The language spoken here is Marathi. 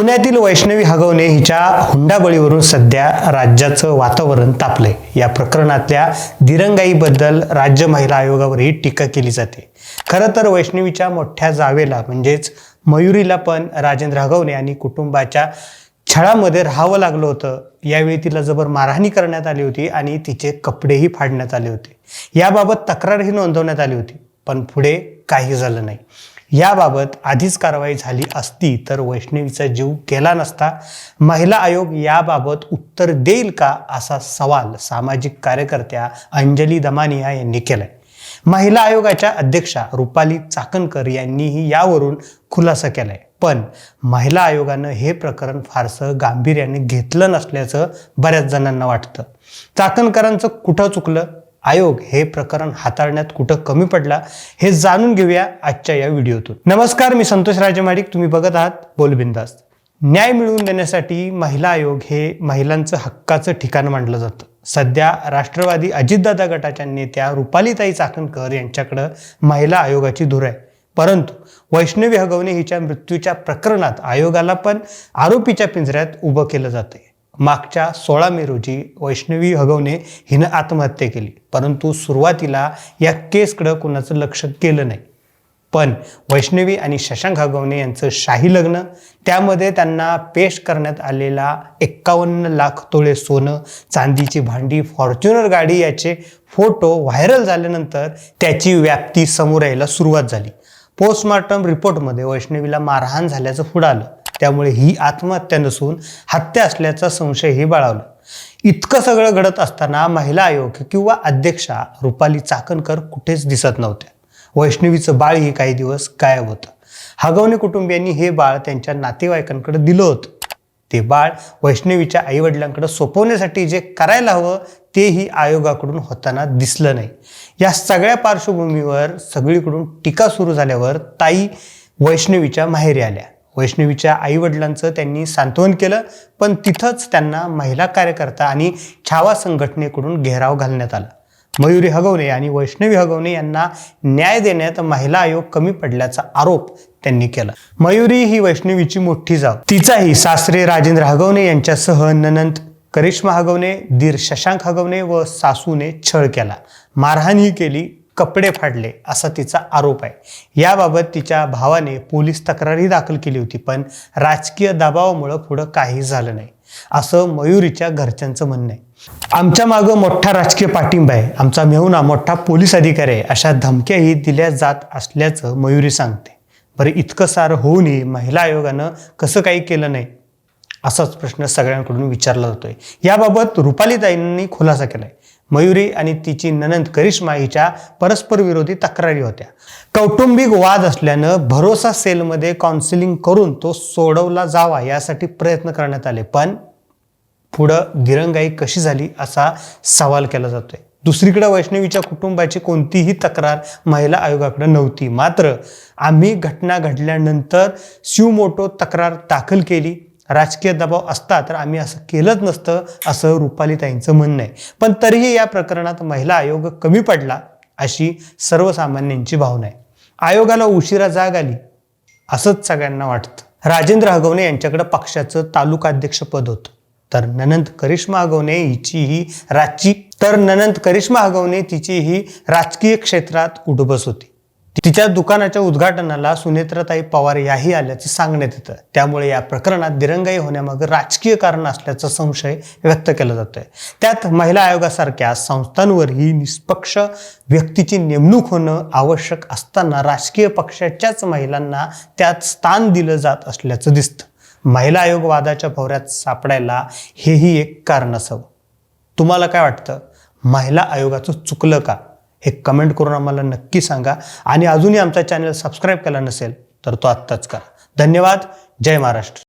पुण्यातील वैष्णवी हगवणे हिच्या हुंडाबळीवरून सध्या राज्याचं वातावरण तापलंय. या प्रकरणातल्या दिरंगाईबद्दल राज्य महिला आयोगावरही टीका केली जाते. खरं तर वैष्णवीच्या मोठ्या जावेला म्हणजेच मयुरीला पण राजेंद्र हगवणे आणि कुटुंबाच्या छळामध्ये राहावं लागलं होतं. यावेळी तिला जबर मारहाणी करण्यात आली होती आणि तिचे कपडेही फाडण्यात आले होते. याबाबत तक्रारही नोंदवण्यात आली होती पण पुढे काही झालं नाही. याबाबत आधीच कारवाई झाली असती तर वैष्णवीचा जीव गेला नसता. महिला आयोग याबाबत उत्तर देईल का असा सवाल सामाजिक कार्यकर्त्या अंजली दमानिया यांनी केलाय. महिला आयोगाच्या अध्यक्षा रुपाली चाकणकर यांनीही यावरून खुलासा केलाय. पण महिला आयोगानं हे प्रकरण फारसं गांभीर्याने घेतलं नसल्याचं बऱ्याच जणांना वाटतं. चाकणकरांचं कुठं चुकलं? आयोग हे प्रकरण हाताळण्यात कुठं कमी पडला हे जाणून घेऊया आजच्या या व्हिडिओतून. नमस्कार मी संतोष राजमाडिक. तुम्ही बघत आहात बोलबिंदास्त न्याय मिळवून देण्यासाठी महिला आयोग हे महिलांचं हक्काचं ठिकाण मानलं जातं. सध्या राष्ट्रवादी अजितदादा गटाच्या नेत्या रुपालीताई चाकणकर यांच्याकडं महिला आयोगाची धूर आहे. परंतु वैष्णवी हगवणे हिच्या मृत्यूच्या प्रकरणात आयोगाला पण आरोपीच्या पिंजऱ्यात उभं केलं जाते मागच्या सोळा मे रोजी वैष्णवी हगवणे हिनं आत्महत्या केली. परंतु सुरुवातीला या केसकडं कुणाचं लक्ष केलं नाही. पण वैष्णवी आणि शशांक हगवणे यांचं शाही लग्न त्यामध्ये त्यांना पेश करण्यात आलेला एक्कावन्न लाख तोळे सोनं चांदीची भांडी फॉर्च्युनर गाडी याचे फोटो व्हायरल झाल्यानंतर त्याची व्याप्ती समोर यायला सुरुवात झाली. पोस्टमॉर्टम रिपोर्टमध्ये वैष्णवीला मारहाण झाल्याचं पुढं आलं. त्यामुळे ही आत्महत्या नसून हत्या असल्याचा संशयही बाळावला. इतकं सगळं घडत असताना महिला आयोग किंवा अध्यक्षा रुपाली चाकणकर कुठेच दिसत नव्हत्या. वैष्णवीचं बाळही काही दिवस गायब होतं. हगवणे कुटुंबियांनी हे बाळ त्यांच्या नातेवाईकांकडे दिलं होतं. ते बाळ वैष्णवीच्या आईवडिलांकडे सोपवण्यासाठी जे करायला हवं तेही आयोगाकडून होताना दिसलं नाही. या सगळ्या पार्श्वभूमीवर सगळीकडून टीका सुरू झाल्यावर ताई वैष्णवीच्या माहेरी आल्या. वैष्णवीच्या आईवडिलांचं त्यांनी सांत्वन केलं पण तिथंच त्यांना महिला कार्यकर्ता आणि छावा संघटनेकडून घेराव घालण्यात आला. मयुरी हगवणे आणि वैष्णवी हगवणे यांना न्याय देण्यात महिला आयोग कमी पडल्याचा आरोप त्यांनी केला. मयुरी ही वैष्णवीची मोठी जाव तिचाही सासरे राजेंद्र हगवणे यांच्यासह ननंद करिश्मा हगवणे दीर शशांक हगवणे व सासूने छळ केला. मारहाणही केली. कपडे फाडले असा तिचा आरोप आहे. याबाबत तिच्या भावाने पोलीस तक्रारही दाखल केली होती पण राजकीय दबावामुळं पुढं काही झालं नाही. असं मयुरीच्या घरच्यांचं म्हणणं आहे. आमच्या मागं मोठा राजकीय पाठिंबा आहे. आमचा मेहुणा मोठा पोलीस अधिकारी आहे. अशा धमक्याही दिल्या जात असल्याचं मयुरी सांगते. बरं इतकं सारं होऊनही महिला आयोगानं कसं काही केलं नाही? असाच प्रश्न सगळ्यांकडून विचारला जातोय. याबाबत रुपालीताईंनी खुलासा केलाय. मयुरी आणि तिची ननंद करिश्मा हिच्या परस्पर विरोधी तक्रारी होत्या. कौटुंबिक वाद असल्यानं भरोसा सेलमध्ये काउन्सिलिंग करून तो सोडवला जावा यासाठी प्रयत्न करण्यात आले पण पुढं दिरंगाई कशी झाली असा सवाल केला जातोय. दुसरीकडे वैष्णवीच्या कुटुंबाची कोणतीही तक्रार महिला आयोगाकडे नव्हती. मात्र आम्ही घटना घडल्यानंतर शिवमोटो तक्रार दाखल केली. राजकीय दबाव असता तर आम्ही असं केलंच नसतं असं रुपालीताईंचं म्हणणं आहे. पण तरीही या प्रकरणात महिला आयोग कमी पडला अशी सर्वसामान्यांची भावना आहे. आयोगाला उशिरा जाग आली असंच सगळ्यांना वाटतं. राजेंद्र हगवणे यांच्याकडे पक्षाचं तालुकाध्यक्षपद होतं. तर ननंद करिश्मा हगवणे हिचीही राजची तर ननंद करिश्मा हगवणे तिचीही राजकीय क्षेत्रात उडबस होती. तिच्या दुकानाच्या उद्घाटनाला सुनेत्राताई पवार याही आल्याचे सांगण्यात येतं. त्यामुळे या प्रकरणात दिरंगाई होण्यामागे राजकीय कारण असल्याचा संशय व्यक्त केला जातोय. त्यात महिला आयोगासारख्या संस्थांवरही निष्पक्ष व्यक्तीची नेमणूक होणं आवश्यक असताना राजकीय पक्षाच्याच महिलांना त्यात स्थान दिलं जात असल्याचं दिसतं. महिला आयोग वादाच्या भवऱ्यात सापडायला हेही एक कारण असावं तुम्हाला काय वाटतं? महिला आयोगाचं चुकलं का? हे कमेंट करून आम्हाला नक्की सांगा. आणि अजूनही आमचा चॅनल सबस्क्राईब केला नसेल तर तो आत्ताच करा. धन्यवाद. जय महाराष्ट्र.